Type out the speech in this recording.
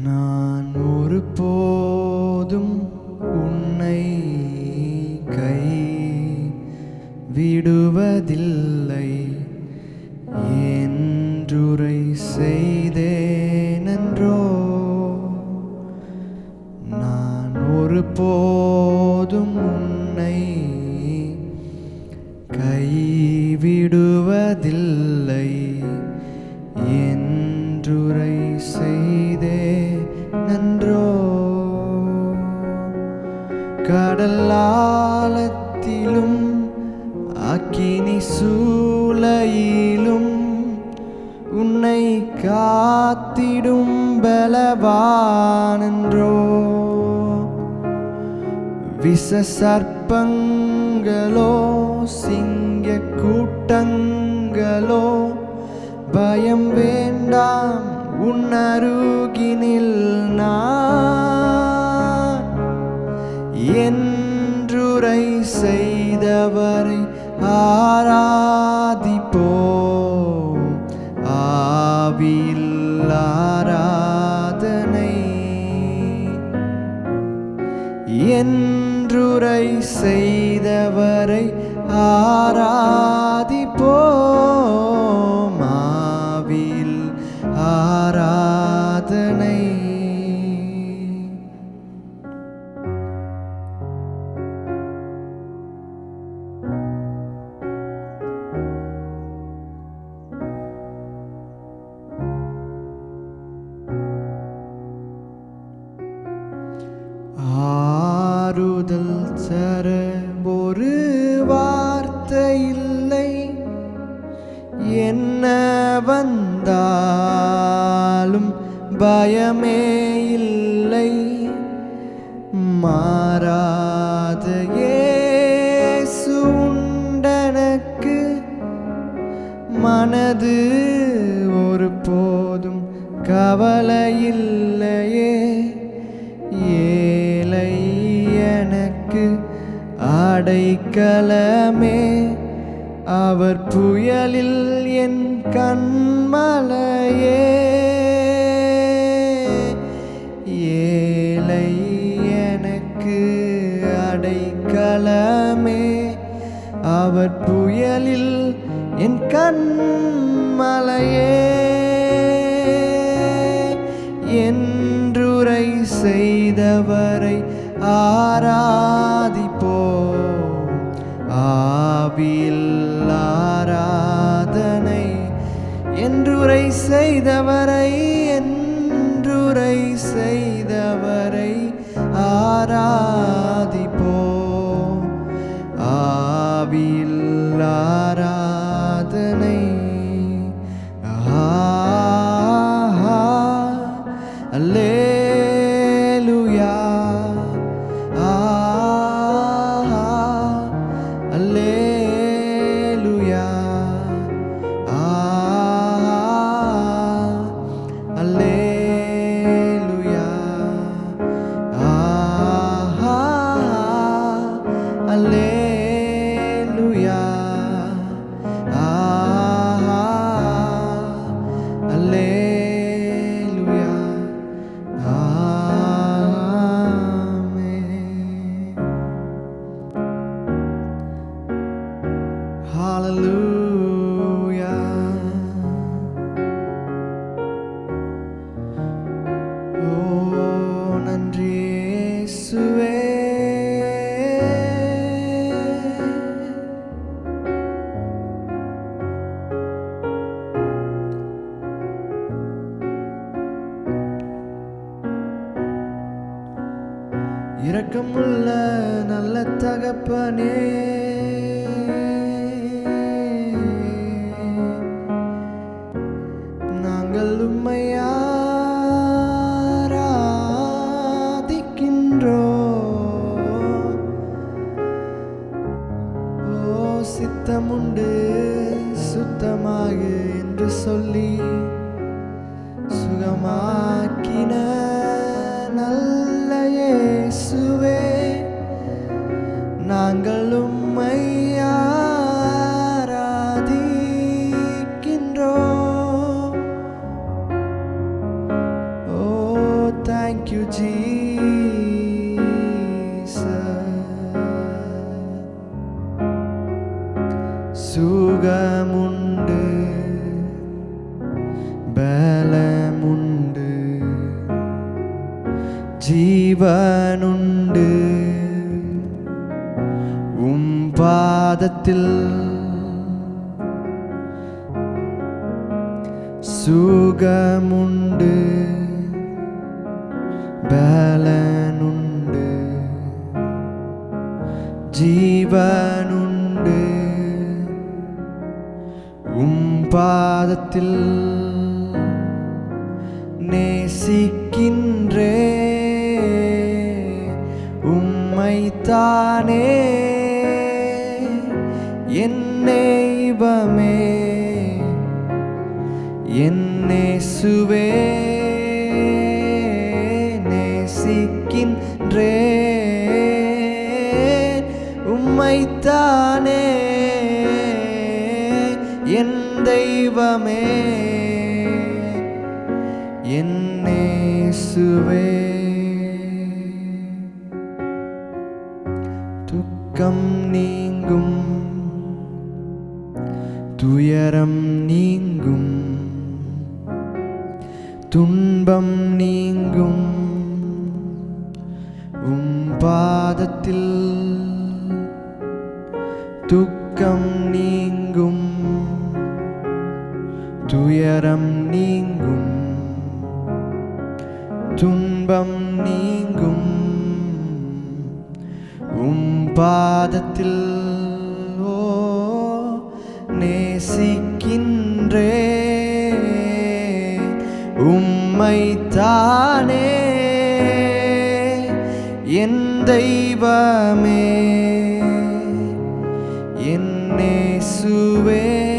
நான் ஒரு போதும் உன்னை கை விடுவதில்லை. என்றுரை செய்தேனன்றோ? நான் ஒரு போதும் உன்னை கடலாலத்திலும் அக்கினி சூளையிலும் உன்னை காத்திடும் பலவானன்றோ. விச சர்ப்பங்களோ சிங்க கூட்டங்களோ பயம் வேண்டாம் உன்னருகினில் நான். என்றுரை செய்தவரை ஆராதிப்போம் ஆவியில் ஆராதனை என்றுரை செய்தவரை ஆராதிப்போம் ஒரு வார்த்தை இல்லை. என்ன வந்தாலும் பயமே இல்லை. மாறாத ஏசுண்டனக்கு மனது ஒரு போதும் கவலையில்லை அடைக்கலமே அவர் புயலில் என் கண்மலையே. ஏழை எனக்கு அடைக்கலமே. அவர் புயலில் என் கண்மலையே. என்றுரை செய்தவரை ஆறா ஆவியில் ஆராதனை என்றுரை செய்தவரை என்றுரை செய்தவரை ஆரா இரக்கமுள்ள நல்ல தகப்பனே. நாங்கள் உம்மை ஓ சித்தமுண்டு சுத்தமாக என்று சொல்லி ஜீவனுண்டு. உம் பாதத்தில் சுகமுண்டு. பலனுண்டு. ஜீவனுண்டு. உம்மைத்தானே என்னே சுவே நேசிக்கின்றே. உம்மைத்தானே என் தெய்வமே என்னே சுவே துக்கம் நீங்கும். துயரம் நீங்கும். துன்பம் நீங்கும். உம் பாதத்தில் துக்கம் நீங்கும். துயரம் நீங்கும். துன்பம் நீ பாதத்தில் ஓ நேசிக்கின்றே. உம்மை தானே என் தெய்வமே. என்னேசுவே என்னேசுவே